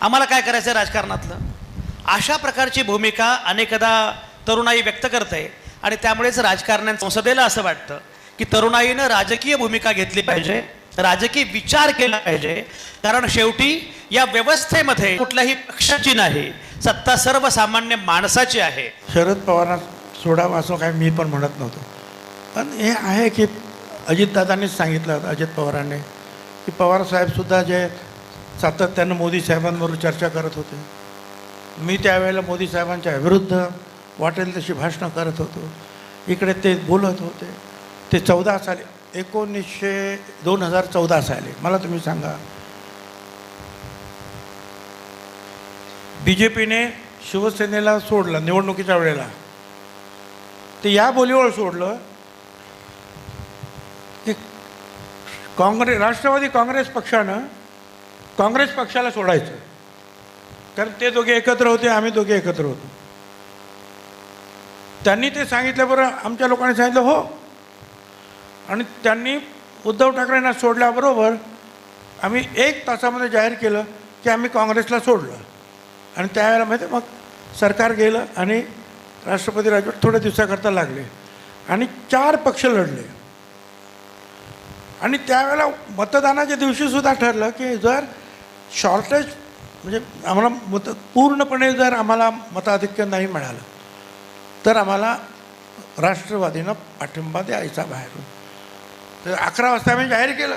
आम्हाला काय करायचं राजकारणातलं? अशा प्रकारची भूमिका अनेकदा तरुणाई व्यक्त करते आणि त्यामुळेच राजकारण्या संसदेला असं वाटतं की तरुणाईनं राजकीय भूमिका घेतली पाहिजे राजकीय विचार केला पाहिजे. कारण शेवटी या व्यवस्थेमध्ये कुठल्याही पक्षाची नाही सत्ता सर्वसामान्य माणसाची आहे. शरद पवारांना सोडावं असं काय मी पण म्हणत नव्हतो. पण हे आहे की अजितदादांनीच सांगितलं होतं अजित पवारांनी. की पवारसाहेबसुद्धा जे सातत्यानं मोदी साहेबांबरोबर चर्चा करत होते. मी त्यावेळेला मोदी साहेबांच्या विरुद्ध वाटेल तशी भाषणं करत होतो. इकडे ते बोलत होते. ते चौदा साली एकोणीसशे दोन हजार चौदा साली मला तुम्ही सांगा. बी जे पीने शिवसेनेला सोडलं निवडणुकीच्या वेळेला. ते या बोलीवर सोडलं. की काँग्रेस राष्ट्रवादी काँग्रेस पक्षानं काँग्रेस पक्षाला सोडायचं. कारण ते दोघे एकत्र होते आम्ही दोघे एकत्र होतो. त्यांनी ते सांगितलं बरं आमच्या लोकांनी सांगितलं हो. आणि त्यांनी उद्धव ठाकरेंना सोडल्याबरोबर आम्ही एक तासामध्ये जाहीर केलं की आम्ही काँग्रेसला सोडलं. आणि त्यावेळेला माहिती आहे मग सरकार गेलं आणि राष्ट्रपती राजवट थोड्या दिवसाकरता लागले. आणि चार पक्ष लढले. आणि त्यावेळेला मतदानाच्या दिवशीसुद्धा ठरलं की जर शॉर्टेज म्हणजे आम्हाला मत पूर्णपणे जर आम्हाला मताधिक्य नाही मिळालं तर आम्हाला राष्ट्रवादीनं पाठिंबा द्यायचा बाहेरून. तर अकरा वाजता आम्ही जाहीर केलं.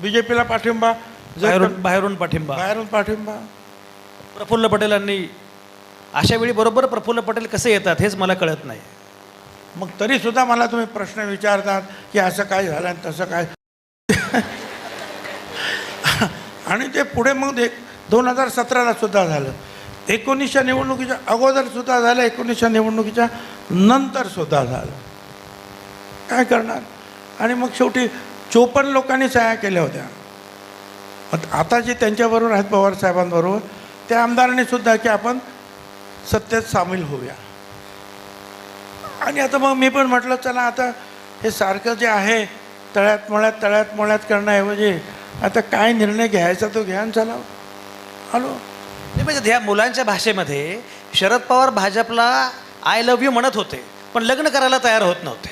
बी जे पीला पाठिंबा बाहेरून बाहेरून पाठिंबा. बाहेरून पाठिंबा. प्रफुल्ल पटेलांनी अशा वेळी बरोबर प्रफुल्ल पटेल कसे येतात हेच मला कळत नाही. मग तरीसुद्धा मला तुम्ही प्रश्न विचारतात की असं काय झालं आणि तसं काय? आणि ते पुढे मग एक दोन हजार सतराला सुद्धा झालं. एकोणीसच्या निवडणुकीच्या अगोदर सुद्धा झालं एकोणीसच्या निवडणुकीच्या नंतर सुद्धा झालं. काय करणार? आणि मग शेवटी चोपन्न लोकांनी सह्या केल्या होत्या. आता जे त्यांच्याबरोबर आहेत पवार साहेबांबरोबर त्या आमदारांनी सुद्धा की आपण सत्तेत सामील होऊया. आणि आता मग मी पण म्हटलं चला आता हे सारखं जे आहे तळ्यात मळ्यात तळ्यात मळ्यात करण्याऐवजी आता काय निर्णय घ्यायचा तो घ्या चला. हॅलो? नाही म्हणजे ह्या मुलांच्या भाषेमध्ये शरद पवार भाजपला आय लव्ह यू म्हणत होते पण लग्न करायला तयार होत नव्हते.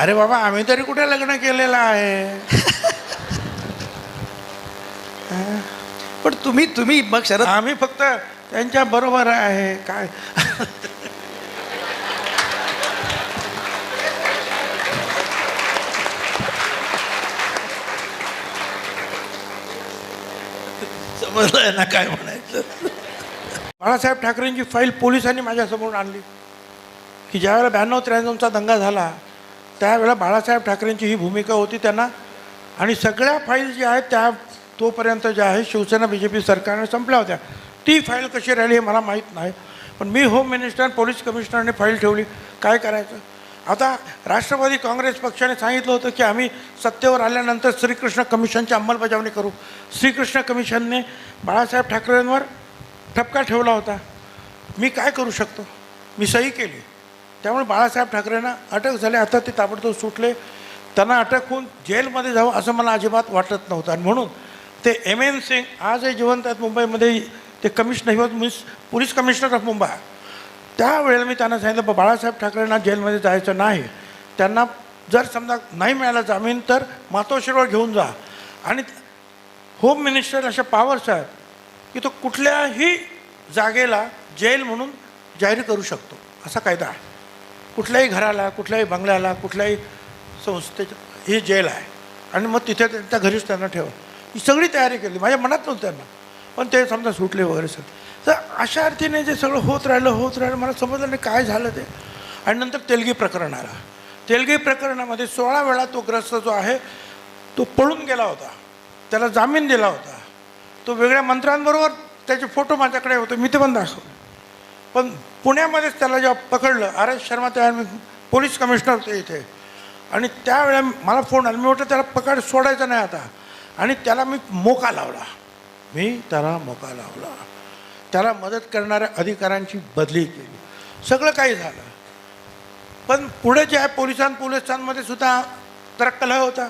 अरे बाबा आम्ही तरी कुठे लग्न केलेलं आहे? पण तुम्ही तुम्ही मग शरद आम्ही फक्त त्यांच्या बरोबर आहे. काय? समजलंय ना काय म्हणायचं? बाळासाहेब ठाकरेंची फाईल पोलिसांनी माझ्यासमोर आणली. की ज्यावेळेला ब्याण्णव त्र्याण्णवचा दंगा झाला त्यावेळेला बाळासाहेब ठाकरेंची ही भूमिका होती त्यांना. आणि सगळ्या फाईल ज्या आहेत त्या तोपर्यंत ज्या आहे शिवसेना बी जे पी सरकारने संपल्या होत्या. ती फाईल कशी राहिली हे मला माहीत नाही. पण मी होम मिनिस्टर पोलीस कमिशनरने फाईल ठेवली. काय करायचं? आता राष्ट्रवादी काँग्रेस पक्षाने सांगितलं होतं की आम्ही सत्तेवर आल्यानंतर श्रीकृष्ण कमिशनची अंमलबजावणी करू. श्रीकृष्ण कमिशनने बाळासाहेब ठाकरेंवर ठपका ठेवला होता. मी काय करू शकतो? मी सही केली. त्यामुळे बाळासाहेब ठाकरेंना अटक झाली. आता ते ताबडतोब सुटले. त्यांना अटक होऊन जेलमध्ये जावं असं मला अजिबात वाटत नव्हतं. आणि म्हणून ते एम एन सिंग आजही जिवंत आहेत मुंबईमध्ये. ते कमिशनर ही मिस पोलीस कमिशनर ऑफ मुंबई त्यावेळेला मी त्यांना सांगितलं "बा- बाळासाहेब ठाकरेंना जेलमध्ये जायचं नाही. त्यांना जर समजा नाही मिळाला जामीन तर मातोश्रीवर घेऊन जा. आणि होम मिनिस्टर अशा पावर्स आहेत की तो कुठल्याही जागेला जेल म्हणून जाहीर करू शकतो. असा कायदा आहे. कुठल्याही घराला कुठल्याही बंगल्याला कुठल्याही संस्थेच्या ही जेल आहे. आणि मग तिथे त्यांच्या घरीच त्यांना ठेवा. ही सगळी तयारी केली. माझ्या मनात नव्हतं त्यांना. पण ते समजा सुटले वगैरे सर तर अशा अर्थीने जे सगळं होत राहिलं होत राहिलं मला समजलं नाही काय झालं ते. आणि नंतर तेलगी प्रकरण आला. तेलगी प्रकरणामध्ये सोळा वेळा तो ग्रस्त जो आहे तो पळून गेला होता. त्याला जामीन दिला होता. तो वेगळ्या मंत्र्यांबरोबर त्याचे फोटो माझ्याकडे होते मी ते पण दाखवले पण पुण्यामध्येच त्याला जेव्हा पकडलं आर एस शर्मा त्या मी पोलीस कमिशनर होते इथे. आणि त्यावेळेला मला फोन आला मी म्हटलं त्याला पकड सोडायचं नाही आता. आणि त्याला मी मोका लावला. मी त्याला मोका लावला. त्याला मदत करणाऱ्या अधिकाऱ्यांची बदली केली. सगळं काही झालं. पण पुढे जे आहे पोलिसां पोलिसांमध्ये सुद्धा तर कलह होता.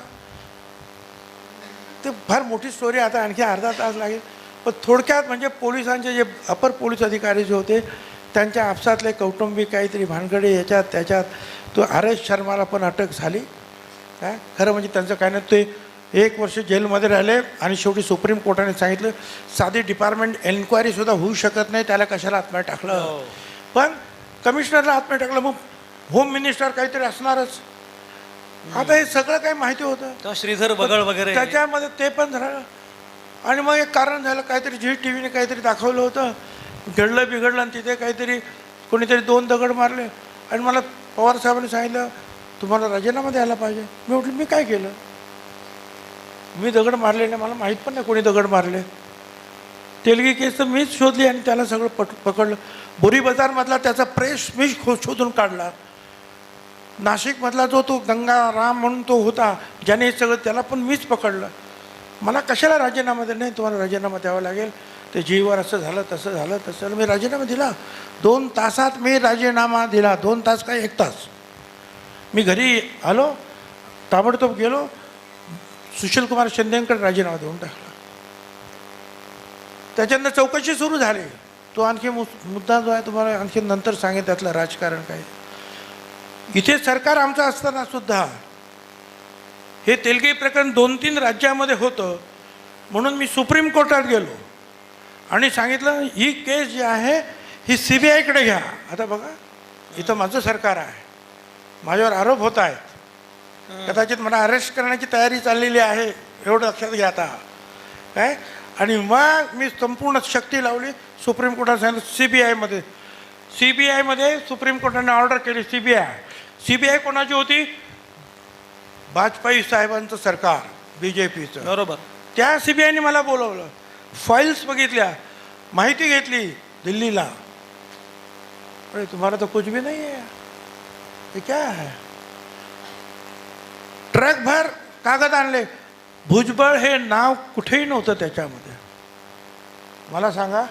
ते फार मोठी स्टोरी आता आणखी अर्धा तास लागेल. पण थोडक्यात म्हणजे पोलिसांचे जे अपर पोलीस अधिकारी जे होते त्यांच्या आपसातले कौटुंबिक काहीतरी भानगडे याच्यात त्याच्यात तो आर एस शर्माला पण अटक झाली. काय? खरं म्हणजे त्यांचं काय नाही ते एक वर्ष जेलमध्ये राहिले आणि शेवटी सुप्रीम कोर्टाने सांगितलं साधी डिपार्टमेंट एन्क्वायरीसुद्धा होऊ शकत नाही त्याला कशाला आत्म्या टाकलं? पण कमिशनरला आत्म्या टाकलं मग होम मिनिस्टर काहीतरी असणारच. आता हे सगळं काही माहिती होतं. श्रीधर बगळ वगैरे. त्याच्यामध्ये ते पण झालं. आणि मग एक कारण झालं काहीतरी झी टी व्हीने काहीतरी दाखवलं होतं. घडलं बिघडलं आणि तिथे काहीतरी कोणीतरी दोन दगड मारले. आणि मला पवार साहेबांनी सांगितलं तुम्हाला राजीनामा द्यायला पाहिजे. मी म्हटलं मी काय केलं? मी दगड मारले नाही मला माहीत पण नाही कोणी दगड मारले. तेलगी केस तर मीच शोधली आणि त्याला सगळं पट पकडलं. बोरी बाजारमधला त्याचा प्रेस मीच खो शोधून काढला. नाशिकमधला जो तो गंगा राम म्हणून तो होता ज्याने हे सगळं त्याला पण मीच पकडलं. मला कशाला राजीनामा दिला नाही तुम्हाला राजीनामा द्यावा लागेल. ते जीवर असं झालं तसं झालं तसं मी राजीनामा दिला. दोन तासात मी राजीनामा दिला. दोन तास काय एक तास. मी घरी आलो ताबडतोब गेलो. सुशीलकुमार शिंदेकडे राजीनामा देऊन टाकला. त्याच्यानंतर चौकशी सुरू झाली. तो आणखी मुद्दा जो आहे तुम्हाला आणखी नंतर सांगेन त्यातलं राजकारण काय. इथे सरकार आमचं असताना सुद्धा हे तेलगी प्रकरण दोन तीन राज्यामध्ये होतं. म्हणून मी सुप्रीम कोर्टात गेलो. आणि सांगितलं ही केस जी आहे ही सी बी आयकडे घ्या. आता बघा इथं माझं सरकार आहे. माझ्यावर आरोप होत आहे कदाचित मला अरेस्ट करण्याची तयारी चाललेली आहे एवढं लक्षात घ्या आता. काय? आणि मग मी संपूर्ण शक्ती लावली सुप्रीम कोर्टात सांगितलं सी बी आयमध्ये सी बी आयमध्ये सुप्रीम कोर्टाने ऑर्डर केली C B I C B I कोणाची होती? वाजपेयी साहेबांचं सरकार बी जे पीचं बरोबर. त्या सी बी आयने मला बोलवलं. फाईल्स बघितल्या माहिती घेतली दिल्लीला. अरे तुम्हाला तर कुछ भी नहीं है ये क्या है ट्रकभर कागद आणले. भुजबळ हे नाव कुठेही नव्हतं त्याच्यामध्ये. मला सांगा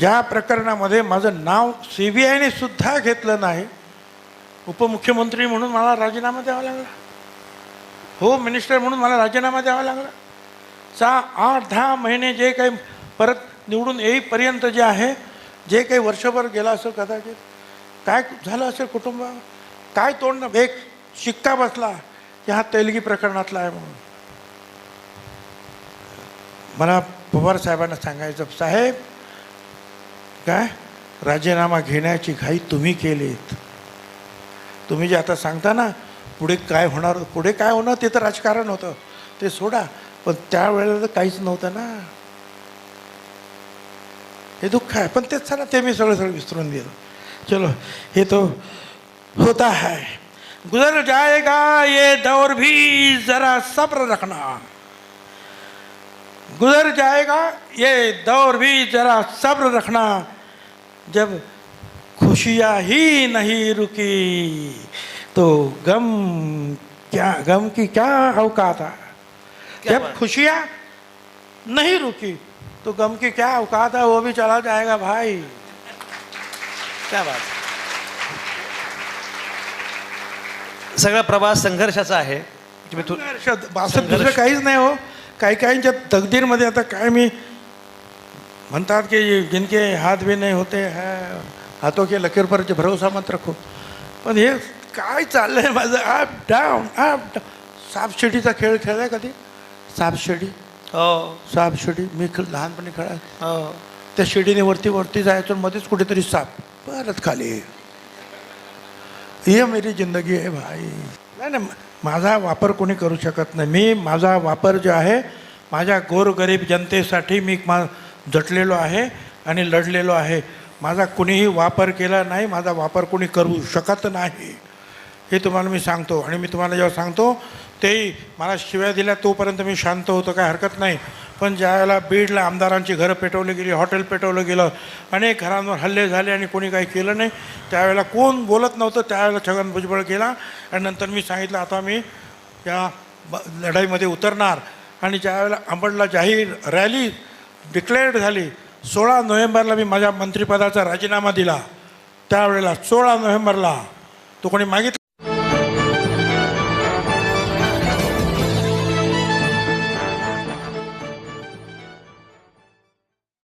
ज्या प्रकरणामध्ये माझं नाव सी बी आयने सुद्धा घेतलं नाही उपमुख्यमंत्री म्हणून मला राजीनामा द्यावा लागला. हो मिनिस्टर म्हणून मला राजीनामा द्यावा लागला. सहा आठ दहा महिने जे काही परत निवडून येईपर्यंत जे आहे जे काही वर्षभर गेला असेल कदाचित. काय झालं असेल कुटुंबावर? काय तोंड? एक शिक्का बसला. की हा तेलगी प्रकरणातला आहे म्हणून. मला पवार साहेबांना सांगायचं साहेब काय? राजीनामा घेण्याची घाई तुम्ही केलीत. तुम्ही जे आता सांगता ना पुढे काय होणार पुढे काय होणार ते तर राजकारण होतं. ते सोडा पण त्यावेळेला तर काहीच नव्हतं ना. हे दुःख आहे पण तेच चला ते मी सगळं सगळं विसरून दिलं चलो हे तो होता है गुजर जाएगा ये दौर भी जरा सब्र रखना। गुजर जाएगा ये दौर भी जरा सब्र रखना। जब खुशियाँ ही नहीं रुकी तो गम क्या गम की क्या औकात है? जब? खुशियाँ नहीं रुकी तो गम की क्या औकात है? वो भी चला जाएगा भाई। क्या बात सगळा प्रवास संघर्षाचा आहे. तू संघर्ष असं संघर्ष. दुसरं काहीच नाही हो. काही काहींच्या तकदीरमध्ये आता काय मी म्हणतात की जिनके हात भी नाही होते है हातों के लकीर पर जे भरोसा मत रखो पण हे काय चाललंय माझं? अप डाऊन अप डाऊन सापशिडीचा खेळ खेळलाय कधी? सापशिडी हो. सापशिडी मी ख- लहानपणी खेळा हो. त्या शिडीने वरती वरती जायचो आणि मध्येच कुठेतरी साप परत खाली. ये मेरी जिंदगी आहे भाई। नाही नाही माझा वापर कोणी करू शकत नाही. मी माझा वापर जो आहे माझ्या गोरगरीब जनतेसाठी मी मा झटलेलो आहे आणि लढलेलो आहे. माझा कुणीही वापर केला नाही माझा वापर कोणी करू शकत नाही. हे तुम्हाला मी सांगतो. आणि मी तुम्हाला जेव्हा सांगतो तेही मला शिव्या दिल्या तोपर्यंत मी शांत होतो काय हरकत नाही. पण ज्यावेळेला बीडला आमदारांची घरं पेटवली गेली हॉटेल पेटवलं गेलं अनेक घरांवर हल्ले झाले आणि कोणी काही केलं नाही त्यावेळेला कोण बोलत नव्हतं त्यावेळेला छगन भुजबळ केला आणि नंतर मी सांगितलं आता मी या ब लढाईमध्ये उतरणार. आणि ज्यावेळेला अंबडला जाहीर रॅली डिक्लेअर्ड झाली सोळा नोव्हेंबरला मी माझ्या मंत्रिपदाचा राजीनामा दिला. त्यावेळेला सोळा नोव्हेंबरला तो कोणी मागितलं